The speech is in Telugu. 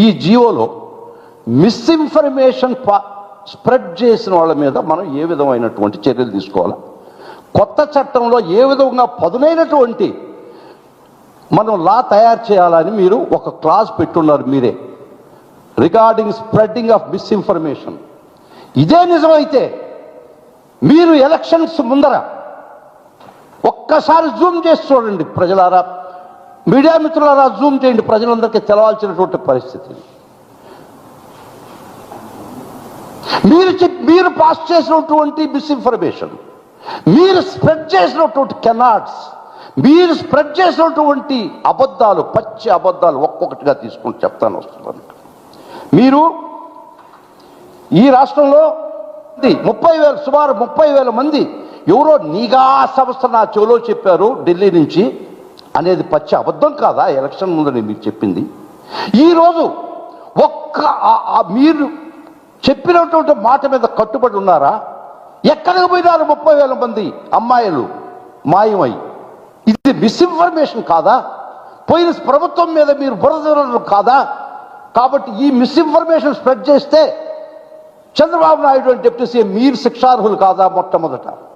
ఈ జియోలో మిస్ఇన్ఫర్మేషన్ స్ప్రెడ్ చేసిన వాళ్ళ మీద మనం ఏ విధమైనటువంటి చర్యలు తీసుకోవాలా? కొత్త చట్టంలో ఏ విధంగా పదునైనటువంటి మనం లా తయారు చేయాలని మీరు ఒక క్లాస్ పెట్టున్నారు మీరే. రిగార్డింగ్ స్ప్రెడ్డింగ్ ఆఫ్ మిస్ఇన్ఫర్మేషన్ ఇదే నిజమైతే మీరు ఎలక్షన్స్ ముందర ఒక్కసారి జూమ్ చేసి చూడండి ప్రజలారా. మీడియా మిత్రులారా జూమ్ చేయండి. ప్రజలందరికీ తెలవాల్సినటువంటి పరిస్థితి. మీరు చెప్ మీరు పాస్ చేసినటువంటి మిస్ఇన్ఫర్మేషన్ మీరు స్ప్రెడ్ చేసినటువంటి కెనాట్స్ మీరు స్ప్రెడ్ చేసినటువంటి అబద్ధాలు పచ్చి అబద్ధాలు ఒక్కొక్కటిగా తీసుకుని చెప్తాను వస్తున్నాను. మీరు ఈ రాష్ట్రంలో ముప్పై వేల సుమారు ముప్పై వేల మంది ఎవరో నిఘా సంస్థ నా చెవిలో చెప్పారు ఢిల్లీ నుంచి. అనేది పచ్చి అబద్ధం కాదా? ఎలక్షన్ ముందు మీరు మీకు చెప్పింది. ఈరోజు ఒక్క ఆ- మీరు చెప్పినటువంటి మాట మీద కట్టుబడి ఉన్నారా? ఎక్కడికి పోయినారు ముప్పై వేల మంది అమ్మాయిలు? మాయమై. ఇది మిస్ఇన్ఫర్మేషన్ కాదా? పోయిన ప్రభుత్వం మీద మీరు బురదలు కాదా? కాబట్టి ఈ మిస్ఇన్ఫర్మేషన్ స్ప్రెడ్ చేస్తే చంద్రబాబు నాయుడు అని డిప్యూటీ సీఎం మీరు శిక్షార్హులు కాదా మొట్టమొదట?